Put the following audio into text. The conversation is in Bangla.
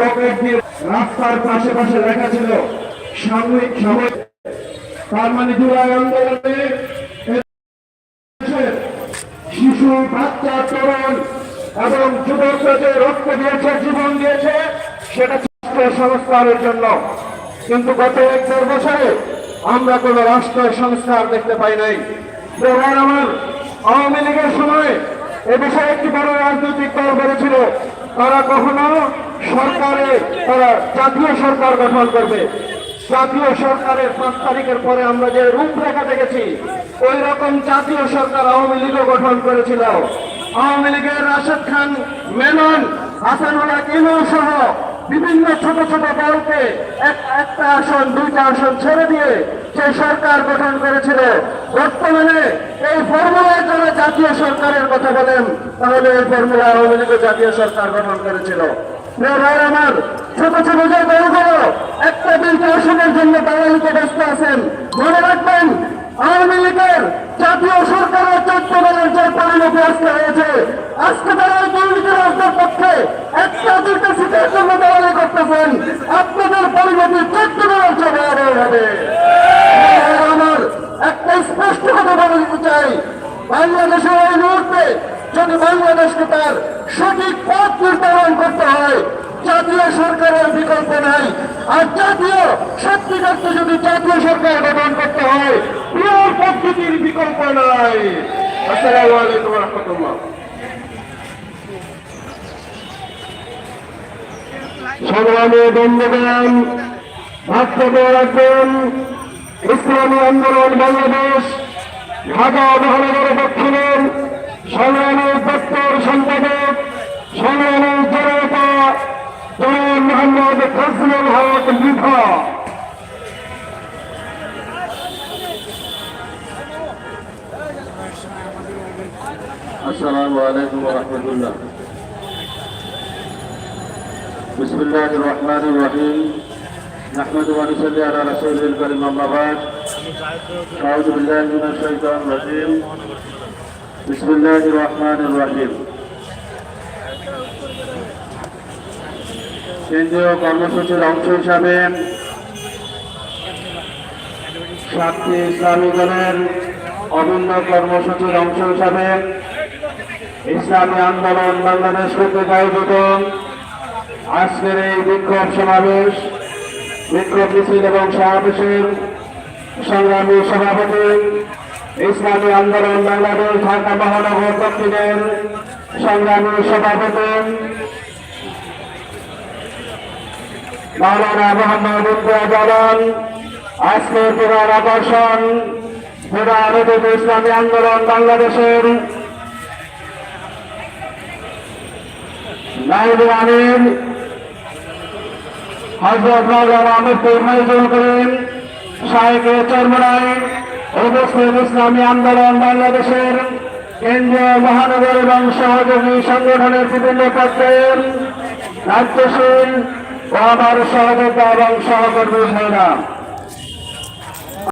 রকেট দিয়ে রাস্তার পাশে পাশে লেখা ছিল, সাময়িক সাময়িক তার মানে জুলাই আন্দোলনে শিশু, বাচ্চা, তরুণ এবং যুবকরা যে রক্ত দিয়েছে, জীবন দিয়েছে, সেটা সংস্কারের জন্য। কিন্তু গত এক দেড় বছরে আমরা কোন রাষ্ট্র সংস্কার দেখতে পাই নাই। আমার আওয়ামী লীগের সময় এ বিষয়ে একটি বড় রাজনৈতিক দল করেছিল তারা কখনো সরকারে, তারা জাতীয় সরকার গঠন করবে। জাতীয় সরকারের পাঁচ তারিখের পরে আমরা যে রূপরেখা দেখেছি ওই রকম জাতীয় সরকার আওয়ামী লীগও গঠন করেছিল। আওয়ামী লীগের রাশেদ খান, মেনন, হাসানুল্লাহ ইনু সহ বিভিন্ন ছোট ছোট দলকে এক একটা আসন, দুইটা আসন ছেড়ে দিয়ে সে সরকার গঠন করেছিল। বর্তমানে এই ফর্মুলায় যারা জাতীয় সরকারের কথা বলেন, তাহলে এই ফর্মুলা আওয়ামী লীগও জাতীয় সরকার গঠন করেছিল। আমার, ছোট ছোট যে দলগুলো একটা দুইটা আসনের জন্য দালালিতে ব্যস্ত আছেন, মনে রাখবেন, আওয়ামী লীগের জাতীয় সরকারের দলের যে পরিণতি আজকে হয়েছে, আজকে তারা দুর্নীতি রাস্তার পক্ষে একটা দুইটা সিটের জন্য দালালি করতেছেন, আপনাদের পরিণতি দলের চেয়ে হবে আমার একটা স্পষ্ট কথা বলে দিতে চাই বাংলাদেশের এই মুহূর্তে যদি বাংলাদেশকে তার সঠিক পথ নির্ধারণ করতে হয়, জাতীয় সরকারের বিকল্প নাই। আর জাতীয় সত্যিকারকে যদি জাতীয় সরকার গঠন করতে হয় পিওর পদ্ধতির বিকল্প নাই। আসসালামু আলাইকুম রহমতুল্লাহ। সংগ্রামী বন্ধুগণ রাখবেন, ইসলামী আন্দোলন বাংলাদেশ ঢাকা মহানগর দক্ষিণের সংগ্রামী দপ্তর সম্পাদক সংগ্রামী জনতা জনাব মোহাম্মদ ফজলুল হক লিভা السلام عليكم ورحمة الله بسم الله الرحمن الرحيم نحمد ونصلي على رسوله الكريم أما بعد أعوذ بالله من الشيطان الرجيم بسم الله الرحمن الرحيم কেন্দ্রীয় কর্মসূচির অংশ হিসাবে সাতটি ইসলামী দলের অভিন্ন কর্মসূচির অংশ হিসাবে ইসলামী আন্দোলন বাংলাদেশ কর্তৃক আয়োজিত আজকের এই বিক্ষোভ সমাবেশ বিক্ষোভ মিছিল এবং সমাবেশের সংগ্রামী সভাপতি, ইসলামী আন্দোলন বাংলাদেশ, ঢাকা মহানগর দক্ষিণের সংগ্রামী সভাপতি, মাওলানা মোহাম্মদ জালান আজকের প্রধান আকর্ষণ প্রধান অতিথি ইসলামী আন্দোলন বাংলাদেশের হজরত মাওলানা মুফতি ফয়জুল করিম ইসলামী আন্দোলন বাংলাদেশের কেন্দ্রীয় মহানগর এবং সহযোগী সংগঠনের বিভিন্ন পক্ষের রাজ্যশীল ও আমার সহযোগিতা এবং সহকর্মী ভাইরা।